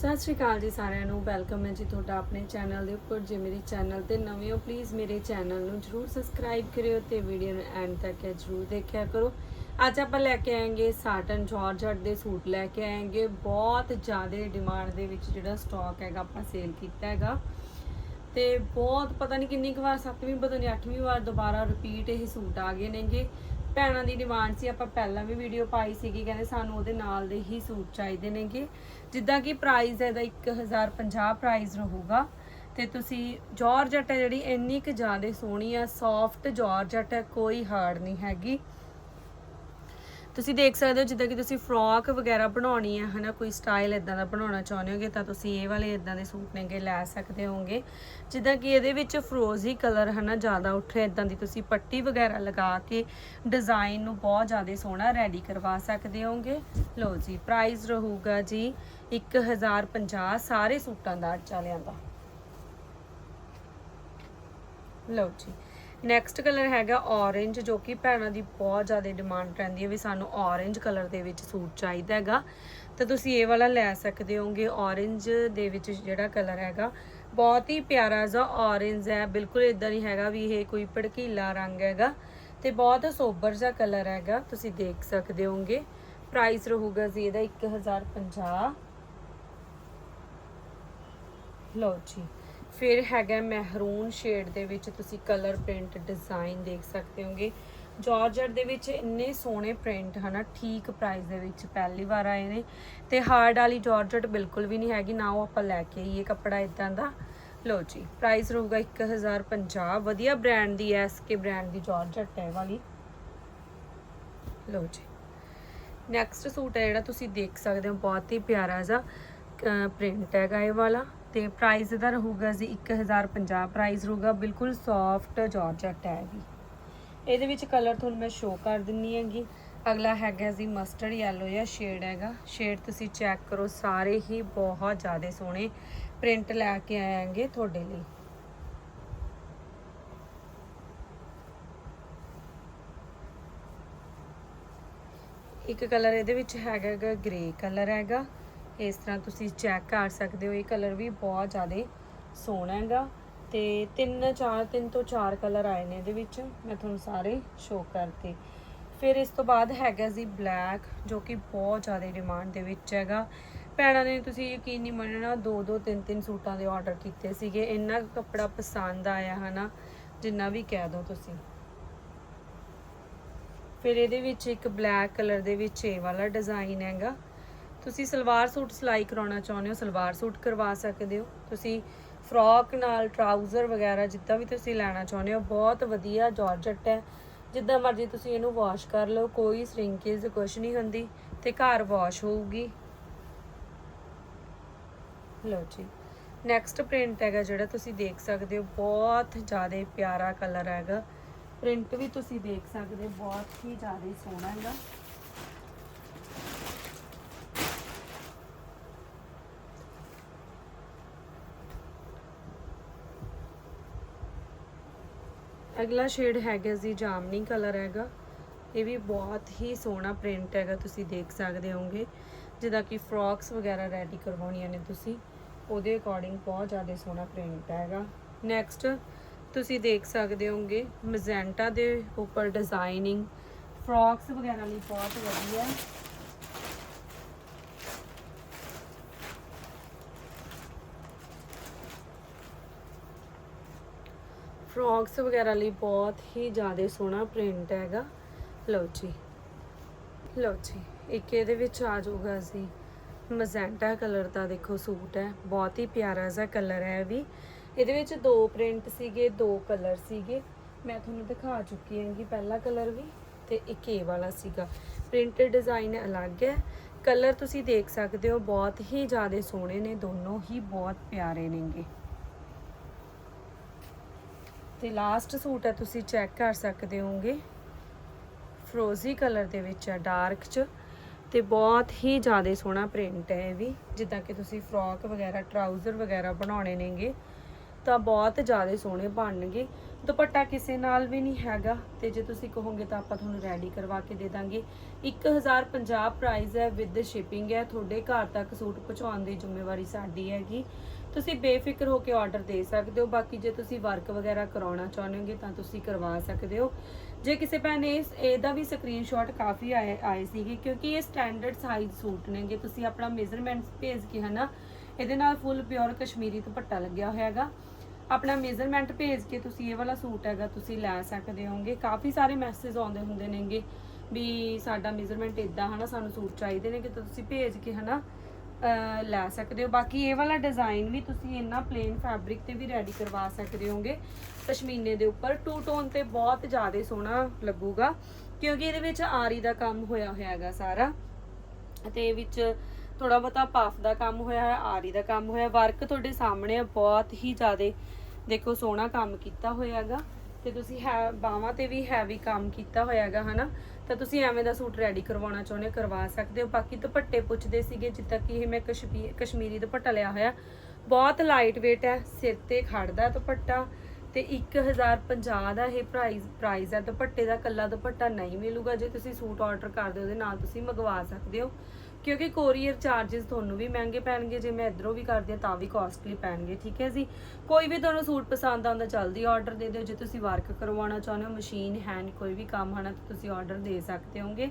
ਸਤਿ ਸ਼੍ਰੀ ਅਕਾਲ ਜੀ ਸਾਰਿਆਂ ਨੂੰ ਵੈਲਕਮ ਹੈ ਜੀ ਤੁਹਾਡਾ ਆਪਣੇ ਚੈਨਲ ਦੇ ਉੱਪਰ। ਜੇ ਮੇਰੇ ਚੈਨਲ ਤੇ ਨਵੇਂ ਹੋ ਪਲੀਜ਼ ਮੇਰੇ ਚੈਨਲ ਨੂੰ ਜਰੂਰ ਸਬਸਕ੍ਰਾਈਬ ਕਰਿਓ ਤੇ ਵੀਡੀਓ ਨੂੰ ਐਂਡ ਤੱਕ ਜਰੂਰ ਦੇਖਿਆ ਕਰੋ। ਅੱਜ ਆਪਾਂ ਲੈ ਕੇ ਆਏਗੇ ਸਾਟਨ ਜਾਰਜਟ ਦੇ ਸੂਟ ਲੈ ਕੇ ਆਏਗੇ। ਬਹੁਤ ਜ਼ਿਆਦਾ ਡਿਮਾਂਡ ਦੇ ਵਿੱਚ ਜਿਹੜਾ ਸਟਾਕ ਹੈਗਾ ਆਪਾਂ ਸੇਲ ਕੀਤਾ ਹੈਗਾ। ਤੇ ਬਹੁਤ, ਪਤਾ ਨਹੀਂ ਕਿੰਨੀ ਕੁ ਵਾਰ, ਸੱਤਵੀਂ, ਪਤਾ ਨਹੀਂ ਅੱਠਵੀਂ ਵਾਰ ਦੁਬਾਰਾ ਰਿਪੀਟ ਇਹ ਸੂਟ ਆ ਗਏ ਨੇਗੇ। ਭੈਣਾਂ ਦੀ ਡਿਮਾਂਡ ਸੀ, ਆਪਾਂ ਪਹਿਲਾਂ ਵੀ ਵੀਡੀਓ ਪਾਈ ਸੀਗੀ, ਕਹਿੰਦੇ ਸਾਨੂੰ ਉਹਦੇ ਨਾਲ ਦੇ ਹੀ ਸੂਟ ਚਾਹੀਦੇ ਨੇਗੇ। ਜਿੱਦਾਂ ਕਿ ਪ੍ਰਾਈਸ ਇਹਦਾ 1050 ਪ੍ਰਾਈਸ ਰਹੂਗਾ। ਤੇ ਤੁਸੀਂ ਜਾਰਜਟ ਹੈ ਜਿਹੜੀ ਇੰਨੀ ਕੁ ਜ਼ਿਆਦਾ ਸੋਹਣੀ ਆ ਸੌਫਟ ਜਾਰਜਟ ਹੈ, ਕੋਈ ਹਾਰਡ ਨਹੀਂ ਹੈਗੀ। ਤੁਸੀਂ ਦੇਖ ਸਕਦੇ ਹੋ ਜਿੱਦਾਂ ਕਿ ਤੁਸੀਂ ਫਰੋਕ ਵਗੈਰਾ ਬਣਾਉਣੀ ਹੈ, ਹਨਾ? ਕੋਈ ਸਟਾਈਲ ਇਦਾਂ ਦਾ ਬਣਾਉਣਾ ਚਾਹੁੰਦੇ ਹੋਗੇ ਤਾਂ ਤੁਸੀਂ ਇਹ ਵਾਲੇ ਇਦਾਂ ਦੇ ਸੂਟ ਨੇਗੇ ਲੈ ਸਕਦੇ ਹੋਗੇ। ਜਿੱਦਾਂ ਕਿ ਇਹਦੇ ਵਿੱਚ ਫਰੋਜ਼ੀ ਕਲਰ ਹਨਾ, ਜ਼ਿਆਦਾ ਉੱਠ ਰਿਹਾ ਇਦਾਂ ਦੀ ਤੁਸੀਂ ਪੱਟੀ ਵਗੈਰਾ ਲਗਾ ਕੇ ਡਿਜ਼ਾਈਨ ਨੂੰ ਬਹੁਤ ਜ਼ਿਆਦਾ ਸੋਹਣਾ ਰੈਡੀ ਕਰਵਾ ਸਕਦੇ ਹੋਗੇ। ਲਓ ਜੀ ਪ੍ਰਾਈਸ ਰਹੂਗਾ ਜੀ 1050 ਸਾਰੇ ਸੂਟਾਂ ਦਾ ਚਾਲਿਆਂ ਦਾ। ਲਓ ਜੀ ਨੈਕਸਟ ਕਲਰ ਹੈਗਾ orange, ਜੋ ਕਿ ਭੈਣਾਂ ਦੀ ਬਹੁਤ ਜ਼ਿਆਦਾ ਡਿਮਾਂਡ ਰਹਿੰਦੀ ਹੈ ਵੀ ਸਾਨੂੰ orange ਕਲਰ ਦੇ ਵਿੱਚ ਸੂਟ ਚਾਹੀਦਾ ਹੈਗਾ। ਤਾਂ ਤੁਸੀਂ ਇਹ ਵਾਲਾ ਲੈ ਸਕਦੇ ਹੋਗੇ orange ਦੇ ਵਿੱਚ ਜਿਹੜਾ ਕਲਰ ਹੈਗਾ, ਬਹੁਤ ਹੀ ਪਿਆਰਾ ਜਿਹਾ orange ਹੈ। ਬਿਲਕੁਲ ਇਦਾਂ ਨਹੀਂ ਹੈਗਾ ਵੀ ਇਹ ਕੋਈ ਭੜਕੀਲਾ ਰੰਗ ਹੈਗਾ। ਤੇ ਬਹੁਤ ਸੋਬਰ ਜਿਹਾ ਕਲਰ ਹੈਗਾ, ਤੁਸੀਂ ਦੇਖ ਸਕਦੇ ਹੋਗੇ ਪ੍ਰਾਈਸ ਰਹੂਗਾ ਜੀ ਇਹਦਾ 1050 ਲਓ ਜੀ। ਫਿਰ ਹੈਗਾ ਮਹਿਰੂਨ ਸ਼ੇਡ ਦੇ ਵਿੱਚ ਤੁਸੀਂ ਕਲਰ ਪ੍ਰਿੰਟ ਡਿਜ਼ਾਈਨ ਦੇਖ ਸਕਦੇ ਹੋਗੇ। ਜਾਰਜਟ ਦੇ ਵਿੱਚ ਇੰਨੇ ਸੋਹਣੇ ਪ੍ਰਿੰਟ ਹਨਾ, ਠੀਕ ਪ੍ਰਾਈਸ ਦੇ ਵਿੱਚ ਪਹਿਲੀ ਵਾਰ ਆਏ ਨੇ। ਤੇ ਹਾਰਡ ਵਾਲੀ ਜਾਰਜਟ ਬਿਲਕੁਲ ਵੀ ਨਹੀਂ ਹੈਗੀ, ਨਾ ਉਹ ਆਪਾਂ ਲੈ ਕੇ ਆਈਏ ਕੱਪੜਾ ਇਦਾਂ ਦਾ। ਲਓ ਜੀ ਪ੍ਰਾਈਸ ਰਹੂਗਾ 1050 ਵਧੀਆ ਬ੍ਰਾਂਡ ਦੀ ਐਸਕੇ ਬ੍ਰਾਂਡ ਦੀ ਜਾਰਜਟ ਹੈ ਇਹ ਵਾਲੀ। ਲਓ ਜੀ ਨੈਕਸਟ ਸੂਟ ਹੈ ਜਿਹੜਾ ਤੁਸੀਂ ਦੇਖ ਸਕਦੇ ਹੋ, ਬਹੁਤ ਹੀ ਪਿਆਰਾ ਜਿਹਾ ਪ੍ਰਿੰਟ ਹੈਗਾ ਇਹ ਵਾਲਾ। ਤੇ ਪ੍ਰਾਈਸ ਇਹਦਾ ਰਹੂਗਾ ਜੀ 1050 ਪ੍ਰਾਈਸ ਰਹੂਗਾ ਬਿਲਕੁਲ ਸੌਫਟ ਜਾਰਜਟ ਹੈ। ਵੀ ਇਹਦੇ ਵਿੱਚ ਕਲਰ ਤੁਹਾਨੂੰ ਮੈਂ ਸ਼ੋ ਕਰ ਦਿੰਨੀ ਹੈਗੀ। ਅਗਲਾ ਹੈਗਾ ਜੀ ਮਸਟਰਡ ਯੈਲੋ ਜਾਂ ਸ਼ੇਡ ਹੈਗਾ। ਸ਼ੇਡ ਤੁਸੀਂ ਚੈੱਕ ਕਰੋ, ਸਾਰੇ ਹੀ ਬਹੁਤ ਜ਼ਿਆਦਾ ਸੋਹਣੇ ਪ੍ਰਿੰਟ ਲੈ ਕੇ ਆਏਗੇ ਤੁਹਾਡੇ ਲਈ। ਇੱਕ ਕਲਰ ਇਹਦੇ ਵਿੱਚ ਹੈਗਾ ਗਾ ਗ੍ਰੇ ਕਲਰ ਹੈਗਾ। ਇਸ ਤਰ੍ਹਾਂ ਤੁਸੀਂ ਚੈੱਕ ਕਰ ਸਕਦੇ ਹੋ, ਇਹ ਕਲਰ ਵੀ ਬਹੁਤ ਜ਼ਿਆਦਾ ਸੋਹਣਾ ਹੈਗਾ ਤੇ ਤਿੰਨ, ਚਾਰ, ਤਿੰਨ ਤੋਂ ਚਾਰ ਕਲਰ ਆਏ ਨੇ ਇਹਦੇ ਵਿੱਚ, ਮੈਂ ਤੁਹਾਨੂੰ ਸਾਰੇ ਸ਼ੋਅ ਕਰਤੇ। ਫਿਰ ਇਸ ਤੋਂ ਬਾਅਦ ਹੈਗਾ ਜੀ ਬਲੈਕ ਜੋ ਕਿ ਬਹੁਤ ਜ਼ਿਆਦਾ ਡਿਮਾਂਡ ਦੇ ਵਿੱਚ ਹੈਗਾ। ਭੈਣਾਂ ਨੇ ਤੁਸੀਂ ਯਕੀਨ ਨਹੀਂ ਮੰਨਣਾ, ਦੋ ਦੋ, ਤਿੰਨ ਤਿੰਨ ਸੂਟਾਂ ਦੇ ਆਰਡਰ ਕੀਤੇ ਸੀਗੇ, ਇੰਨਾ ਕੱਪੜਾ ਪਸੰਦ ਆਇਆ ਹਨਾ, ਜਿੰਨਾ ਵੀ ਕਹਿ ਦੋ ਤੁਸੀਂ। ਫਿਰ ਇਹਦੇ ਵਿੱਚ ਇੱਕ ਬਲੈਕ ਕਲਰ ਦੇ ਵਿੱਚ ਇਹ ਵਾਲਾ ਡਿਜ਼ਾਈਨ ਹੈਗਾ। ਤੁਸੀਂ ਸਲਵਾਰ ਸੂਟ ਸਿਲਾਈ ਕਰਾਉਣਾ ਚਾਹੁੰਦੇ ਹੋ, ਸਲਵਾਰ ਸੂਟ ਕਰਵਾ ਸਕਦੇ ਹੋ। ਤੁਸੀਂ ਫਰੋਕ ਨਾਲ, ਟਰਾਊਜ਼ਰ ਵਗੈਰਾ ਜਿੱਦਾਂ ਵੀ ਤੁਸੀਂ ਲੈਣਾ ਚਾਹੁੰਦੇ ਹੋ, ਬਹੁਤ ਵਧੀਆ ਜਾਰਜਟ ਹੈ। ਜਿੱਦਾਂ ਮਰਜ਼ੀ ਤੁਸੀਂ ਇਹਨੂੰ ਵਾਸ਼ ਕਰ ਲਓ, ਕੋਈ ਸ਼ਰਿੰਕੇਜ ਕੁਝ ਨਹੀਂ ਹੁੰਦੀ ਤੇ ਘਰ ਵਾਸ਼ ਹੋਊਗੀ। ਲਓ ਜੀ ਨੈਕਸਟ ਪ੍ਰਿੰਟ ਹੈਗਾ ਜਿਹੜਾ ਤੁਸੀਂ ਦੇਖ ਸਕਦੇ ਹੋ, ਬਹੁਤ ਜ਼ਿਆਦਾ ਪਿਆਰਾ ਕਲਰ ਹੈਗਾ। ਪ੍ਰਿੰਟ ਵੀ ਤੁਸੀਂ ਦੇਖ ਸਕਦੇ ਹੋ, ਬਹੁਤ ਹੀ ਜ਼ਿਆਦਾ ਸੋਹਣਾ ਹੈਗਾ। ਅਗਲਾ ਸ਼ੇਡ ਹੈਗਾ ਜੀ ਜਾਮਨੀ ਕਲਰ ਹੈਗਾ। ਇਹ ਵੀ ਬਹੁਤ ਹੀ ਸੋਹਣਾ ਪ੍ਰਿੰਟ ਹੈਗਾ, ਤੁਸੀਂ ਦੇਖ ਸਕਦੇ ਹੋਗੇ ਜਿੱਦਾਂ ਕਿ ਫਰੋਕਸ ਵਗੈਰਾ ਰੈਡੀ ਕਰਵਾਉਣੀਆਂ ਨੇ ਤੁਸੀਂ, ਉਹਦੇ ਅਕੋਰਡਿੰਗ ਬਹੁਤ ਜ਼ਿਆਦਾ ਸੋਹਣਾ ਪ੍ਰਿੰਟ ਹੈਗਾ। ਨੈਕਸਟ ਤੁਸੀਂ ਦੇਖ ਸਕਦੇ ਹੋਗੇ ਮਜ਼ੈਂਟਾ ਦੇ ਉੱਪਰ ਡਿਜ਼ਾਈਨਿੰਗ ਫਰੋਕਸ ਵਗੈਰਾ ਲਈ ਬਹੁਤ ਵਧੀਆ। ਫਰੋਕਸ ਵਗੈਰਾ ਲਈ ਬਹੁਤ ਹੀ ਜ਼ਿਆਦਾ ਸੋਹਣਾ ਪ੍ਰਿੰਟ ਹੈਗਾ। ਲਓ ਜੀ। ਲਓ ਜੀ। ਇੱਕ ਇਹਦੇ ਵਿੱਚ ਆ ਜਾਊਗਾ ਜੀ। ਮਜ਼ੈਂਟਾ ਕਲਰ ਦਾ ਦੇਖੋ ਸੂਟ ਹੈ। ਬਹੁਤ ਹੀ ਪਿਆਰਾ ਜਿਹਾ ਕਲਰ ਹੈ ਇਹ ਵੀ। ਇਹਦੇ ਵਿੱਚ ਦੋ ਪ੍ਰਿੰਟ ਸੀਗੇ, ਦੋ ਕਲਰ ਸੀਗੇ। ਮੈਂ ਤੁਹਾਨੂੰ ਦਿਖਾ ਚੁੱਕੀ ਹਾਂ ਕਿ ਪਹਿਲਾ ਕਲਰ ਵੀ ਤੇ ਇੱਕ ਇਹ ਵਾਲਾ ਸੀਗਾ। ਪ੍ਰਿੰਟਡ ਡਿਜ਼ਾਈਨ ਅਲੱਗ ਹੈ। ਕਲਰ ਤੁਸੀਂ ਦੇਖ ਸਕਦੇ ਹੋ, ਬਹੁਤ ਹੀ ਜ਼ਿਆਦਾ ਸੋਹਣੇ ਨੇ, ਦੋਨੋਂ ਹੀ ਬਹੁਤ ਪਿਆਰੇ ਨੇਗੇ। ਤੇ ਲਾਸਟ ਸੂਟ ਹੈ, ਤੁਸੀਂ ਚੈੱਕ ਕਰ ਸਕਦੇ ਹੋਗੇ ਫਰੋਜ਼ੀ ਕਲਰ ਦੇ ਵਿੱਚ ਹੈ ਡਾਰਕ ਚ। ਤੇ ਬਹੁਤ ਹੀ ਜ਼ਿਆਦਾ ਸੋਹਣਾ ਪ੍ਰਿੰਟ ਹੈ ਇਹ ਵੀ, ਜਿੱਦਾਂ ਕਿ ਤੁਸੀਂ ਫਰੋਕ ਵਗੈਰਾ ਟਰਾਊਜ਼ਰ ਵਗੈਰਾ ਬਣਾਉਣੇ ਨੇਗੇ, ਤਾਂ ਬਹੁਤ ਜ਼ਿਆਦਾ ਸੋਹਣੇ ਬਣਨਗੇ। ਦੁਪੱਟਾ ਕਿਸੇ ਨਾਲ ਵੀ ਨਹੀਂ ਹੈਗਾ, ਤੇ ਜੇ ਤੁਸੀਂ ਕਹੋਗੇ ਤਾਂ ਆਪਾਂ ਤੁਹਾਨੂੰ ਰੈਡੀ ਕਰਵਾ ਕੇ ਦੇ ਦਾਂਗੇ। 1050 ਪ੍ਰਾਈਸ ਹੈ ਵਿਦ ਸ਼ਿਪਿੰਗ ਹੈ, ਤੁਹਾਡੇ ਘਰ ਤੱਕ ਸੂਟ ਪਹੁੰਚਾਉਣ ਦੀ ਜ਼ਿੰਮੇਵਾਰੀ ਸਾਡੀ ਹੈਗੀ। ਤੁਸੀਂ ਬੇਫਿਕਰ ਹੋ ਕੇ ਆਰਡਰ ਦੇ ਸਕਦੇ ਹੋ। ਬਾਕੀ ਜੇ ਤੁਸੀਂ ਵਰਕ ਵਗੈਰਾ ਕਰਾਉਣਾ ਚਾਹੁੰਦੇ ਹੋਗੇ ਤਾਂ ਤੁਸੀਂ ਕਰਵਾ ਸਕਦੇ ਹੋ। ਜੇ ਕਿਸੇ ਭੈਣ ਨੇ ਇਸ- ਇਹਦਾ ਵੀ ਸਕਰੀਨਸ਼ਾਟ ਕਾਫੀ ਆਏ ਆਏ ਸੀਗੇ ਕਿਉਂਕਿ ਇਹ ਸਟੈਂਡਰਡ ਸਾਈਜ਼ ਸੂਟ ਨੇਗੇ ਤੁਸੀਂ ਆਪਣਾ ਮੇਜ਼ਰਮੈਂਟਸ ਭੇਜ ਕੇ ਹਨਾ, ਇਹਦੇ ਨਾਲ ਫੁੱਲ ਪਿਓਰ ਕਸ਼ਮੀਰੀ ਦੁਪੱਟਾ ਲੱਗਿਆ ਹੋਇਆ ਹੈਗਾ ਆਪਣਾ ਮੇਜ਼ਰਮੈਂਟ ਭੇਜ ਕੇ ਤੁਸੀਂ ਇਹ ਵਾਲਾ ਸੂਟ ਹੈਗਾ, ਤੁਸੀਂ ਲੈ ਸਕਦੇ ਹੋਗੇ ਕਾਫੀ ਸਾਰੇ ਮੈਸੇਜ ਆਉਂਦੇ ਹੁੰਦੇ ਨੇਗੇ ਵੀ ਸਾਡਾ ਮੇਜ਼ਰਮੈਂਟ ਇਦਾਂ ਹਨਾ, ਸਾਨੂੰ ਸੂਟ ਚਾਹੀਦੇ ਨੇ ਕਿ ਤੁਸੀਂ ਭੇਜ ਕੇ ਹਨਾ ਅਹ ਲੈ ਸਕਦੇ ਹੋ। ਬਾਕੀ ਇਹ ਵਾਲਾ ਡਿਜ਼ਾਈਨ ਵੀ ਤੁਸੀਂ ਇੰਨਾ ਪਲੇਨ ਫੈਬਰਿਕ ਤੇ ਵੀ ਰੈਡੀ ਕਰਵਾ ਸਕਦੇ ਹੋਗੇ। ਪਸ਼ਮੀਨੇ ਦੇ ਉੱਪਰ। ਟੂ ਟੋਨ ਤੇ ਬਹੁਤ ਜ਼ਿਆਦਾ ਸੋਹਣਾ ਲੱਗੂਗਾ, ਕਿਉਂਕਿ ਇਹਦੇ ਵਿੱਚ ਆਰੀ ਦਾ ਕੰਮ ਹੋਇਆ ਹੋਇਆ ਹੈਗਾ ਸਾਰਾ। ਤੇ ਵਿੱਚ ਥੋੜਾ ਬਹੁਤਾ ਪਫ ਦਾ ਕੰਮ ਹੋਇਆ ਹੈ, ਆਰੀ ਦਾ ਕੰਮ ਹੋਇਆ ਵਰਕ ਤੁਹਾਡੇ ਸਾਹਮਣੇ ਆ, ਬਹੁਤ ਹੀ ਜ਼ਿਆਦਾ ਦੇਖੋ ਸੋਹਣਾ ਕੰਮ ਕੀਤਾ ਹੋਇਆ ਹੈਗਾ। ਤੇ ਤੁਸੀਂ ਹੈ ਬਾਹਾਂ ਤੇ ਵੀ ਹੈਵੀ ਕੰਮ ਕੀਤਾ ਹੋਇਆ ਹੈਗਾ ਹਨਾ? ਤਾਂ ਤੁਸੀਂ ਐਵੇਂ ਦਾ ਸੂਟ ਰੈਡੀ ਕਰਵਾਉਣਾ ਚਾਹੁੰਦੇ ਹੋ, ਕਰਵਾ ਸਕਦੇ ਹੋ। ਬਾਕੀ ਦੁਪੱਟੇ ਪੁੱਛਦੇ ਸੀਗੇ ਜਿੱਦਾਂ ਕਿ ਇਹ ਮੈਂ ਕਸ਼ਮੀ- ਕਸ਼ਮੀਰੀ ਦੁਪੱਟਾ ਲਿਆ ਹੋਇਆ। ਬਹੁਤ ਲਾਈਟ weight ਹੈ ਸਿਰ ਤੇ ਖੜਦਾ ਦੁਪੱਟਾ। ਤੇ 1050 ਦਾ ਇਹ ਪ੍ਰਾਈਸ ਪ੍ਰਾਈਸ ਹੈ, ਦੁਪੱਟੇ ਦਾ ਕੱਲਾ ਦੁਪੱਟਾ ਨਹੀਂ ਮਿਲੂਗਾ। ਜੇ ਤੁਸੀਂ ਸੂਟ ਆਰਡਰ ਕਰਦੇ ਹੋ, ਉਹਦੇ ਨਾਲ ਤੁਸੀਂ ਮੰਗਵਾ ਸਕਦੇ ਹੋ। ਕਿਉਂਕਿ ਕੋਰੀਅਰ ਚਾਰजेस ਤੁਹਾਨੂੰ ਵੀ ਮਹਿੰਗੇ ਪੈਣਗੇ, ਜੇ ਮੈਂ ਇਧਰੋਂ ਵੀ ਕਰਦੀ ਹਾਂ, ਤਾਂ ਵੀ ਕਾਸਟਲੀ ਪੈਣਗੇ, ਠੀਕ ਹੈ ਜੀ? ਕੋਈ ਵੀ ਤੁਹਾਨੂੰ ਸੂਟ ਪਸੰਦ ਆਉਂਦਾ, ਜਲਦੀ ਆਰਡਰ ਦੇ ਦਿਓ। ਜੇ ਤੁਸੀਂ ਵਰਕ ਕਰਵਾਉਣਾ ਚਾਹੁੰਦੇ ਹੋ ਮਸ਼ੀਨ ਹੈਂਡ ਕੋਈ ਵੀ ਕੰਮ ਹਨਾ ਤਾਂ ਤੁਸੀਂ ਆਰਡਰ ਦੇ ਸਕਦੇ ਹੋਗੇ।